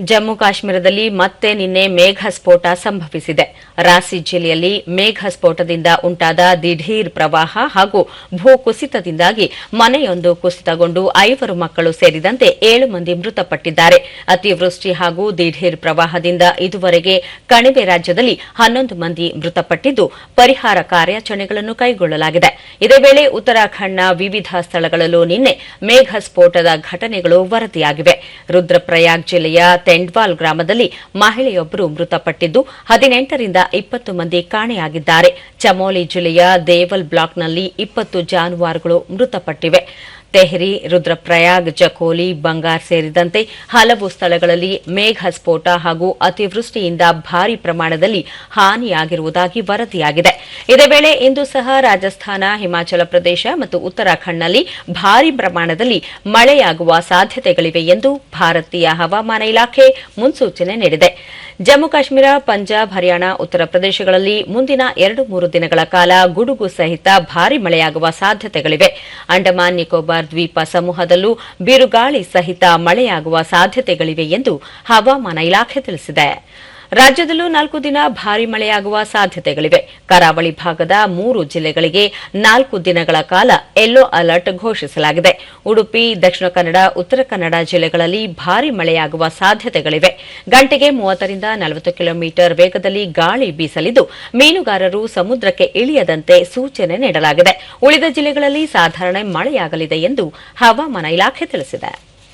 ಜಮ್ಮು ಕಾಶ್ಮೀರದಲ್ಲಿ ಮತ್ತೆ ನಿನ್ನೆ ಮೇಘ ಸ್ಫೋಟ ಸಂಭವಿಸಿದೆ. ರಾಸಿ ಜಿಲ್ಲೆಯಲ್ಲಿ ಮೇಘ ಸ್ಫೋಟದಿಂದ ಉಂಟಾದ ದಿಢೀರ್ ಪ್ರವಾಹ ಹಾಗೂ ಭೂಕುಸಿತದಿಂದಾಗಿ ಮನೆಯೊಂದು ಕುಸಿತಗೊಂಡು ಐವರು ಮಕ್ಕಳು ಸೇರಿದಂತೆ ಏಳು ಮಂದಿ ಮೃತಪಟ್ಟಿದ್ದಾರೆ. ಅತಿವೃಷ್ಟಿ ಹಾಗೂ ದಿಢೀರ್ ಪ್ರವಾಹದಿಂದ ಇದುವರೆಗೆ ಕಣಿವೆ ರಾಜ್ಯದಲ್ಲಿ ಹನ್ನೊಂದು ಮಂದಿ ಮೃತಪಟ್ಟಿದ್ದು, ಪರಿಹಾರ ಕಾರ್ಯಾಚರಣೆಗಳನ್ನು ಕೈಗೊಳ್ಳಲಾಗಿದೆ. ಇದೇ ವೇಳೆ ಉತ್ತರಾಖಂಡ್ನ ವಿವಿಧ ಸ್ಥಳಗಳಲ್ಲೂ ನಿನ್ನೆ ಮೇಘ ಸ್ಫೋಟದ ಘಟನೆಗಳು ವರದಿಯಾಗಿವೆ. ರುದ್ರಪ್ರಯಾಗ್ ಜಿಲ್ಲೆಯ ತೆಂಡ್ವಾಲ್ ಗ್ರಾಮದಲ್ಲಿ ಮಹಿಳೆಯೊಬ್ಬರು ಮೃತಪಟ್ಟಿದ್ದು, ಹದಿನೆಂಟರಿಂದ ಇಪ್ಪತ್ತು ಮಂದಿ ಕಾಣೆಯಾಗಿದ್ದಾರೆ. ಚಮೋಲಿ ಜಿಲ್ಲೆಯ ದೇವಲ್ ಬ್ಲಾಕ್ನಲ್ಲಿ ಇಪ್ಪತ್ತು ಜಾನುವಾರುಗಳು ಮೃತಪಟ್ಟಿವೆ. ತೆಹರಿ, ರುದ್ರಪ್ರಯಾಗ್ ಜಕೋಲಿ ಬಂಗಾರ್ ಸೇರಿದಂತೆ ಹಲವು ಸ್ಥಳಗಳಲ್ಲಿ ಮೇಘ ಸ್ಫೋಟ ಹಾಗೂ ಅತಿವೃಷ್ಟಿಯಿಂದ ಭಾರಿ ಪ್ರಮಾಣದಲ್ಲಿ ಹಾನಿಯಾಗಿರುವುದಾಗಿ ವರದಿಯಾಗಿದೆ. ಇದೇ ವೇಳೆ ಇಂದು ಸಹ ರಾಜಸ್ಥಾನ, ಹಿಮಾಚಲ ಪ್ರದೇಶ ಮತ್ತು ಉತ್ತರಾಖಂಡ್ನಲ್ಲಿ ಭಾರಿ ಪ್ರಮಾಣದಲ್ಲಿ ಮಳೆಯಾಗುವ ಸಾಧ್ಯತೆಗಳಿವೆ ಎಂದು ಭಾರತೀಯ ಹವಾಮಾನ ಇಲಾಖೆ ಮುನ್ಸೂಚನೆ ನೀಡಿದೆ. ಜಮ್ಮು ಕಾಶ್ಮೀರ, ಪಂಜಾಬ್, ಹರಿಯಾಣ, ಉತ್ತರ ಪ್ರದೇಶಗಳಲ್ಲಿ ಮುಂದಿನ ಎರಡು ಮೂರು ದಿನಗಳ ಕಾಲ ಗುಡುಗು ಸಹಿತ ಭಾರಿ ಮಳೆಯಾಗುವ ಸಾಧ್ಯತೆಗಳಿವೆ. ಅಂಡಮಾನ್, ನಿಕೋಬಾರ್ ದ್ವೀಪ ಸಮೂಹದಲ್ಲೂ ಬಿರುಗಾಳಿ ಸಹಿತ ಮಳೆಯಾಗುವ ಸಾಧ್ಯತೆಗಳಿವೆ ಎಂದು ಹವಾಮಾನ ಇಲಾಖೆ ತಿಳಿಸಿದೆ. ರಾಜ್ಯದಲ್ಲೂ ನಾಲ್ಕು ದಿನ ಭಾರಿ ಮಳೆಯಾಗುವ ಸಾಧ್ಯತೆಗಳಿವೆ. ಕರಾವಳಿ ಭಾಗದ ಮೂರು ಜಿಲ್ಲೆಗಳಿಗೆ ನಾಲ್ಕು ದಿನಗಳ ಕಾಲ ಯೆಲ್ಲೋ ಅಲರ್ಟ್ ಘೋಷಿಸಲಾಗಿದೆ. ಉಡುಪಿ, ದಕ್ಷಿಣ ಕನ್ನಡ, ಉತ್ತರ ಕನ್ನಡ ಜಿಲ್ಲೆಗಳಲ್ಲಿ ಭಾರಿ ಮಳೆಯಾಗುವ ಸಾಧ್ಯತೆಗಳಿವೆ. ಗಂಟೆಗೆ ಮೂವತ್ತರಿಂದ ನಲವತ್ತು ಕಿಲೋಮೀಟರ್ ವೇಗದಲ್ಲಿ ಗಾಳಿ ಬೀಸಲಿದ್ದು, ಮೀನುಗಾರರು ಸಮುದ್ರಕ್ಕೆ ಇಳಿಯದಂತೆ ಸೂಚನೆ ನೀಡಲಾಗಿದೆ. ಉಳಿದ ಜಿಲ್ಲೆಗಳಲ್ಲಿ ಸಾಧಾರಣ ಮಳೆಯಾಗಲಿದೆ ಎಂದು ಹವಾಮಾನ ಇಲಾಖೆ ತಿಳಿಸಿದೆ.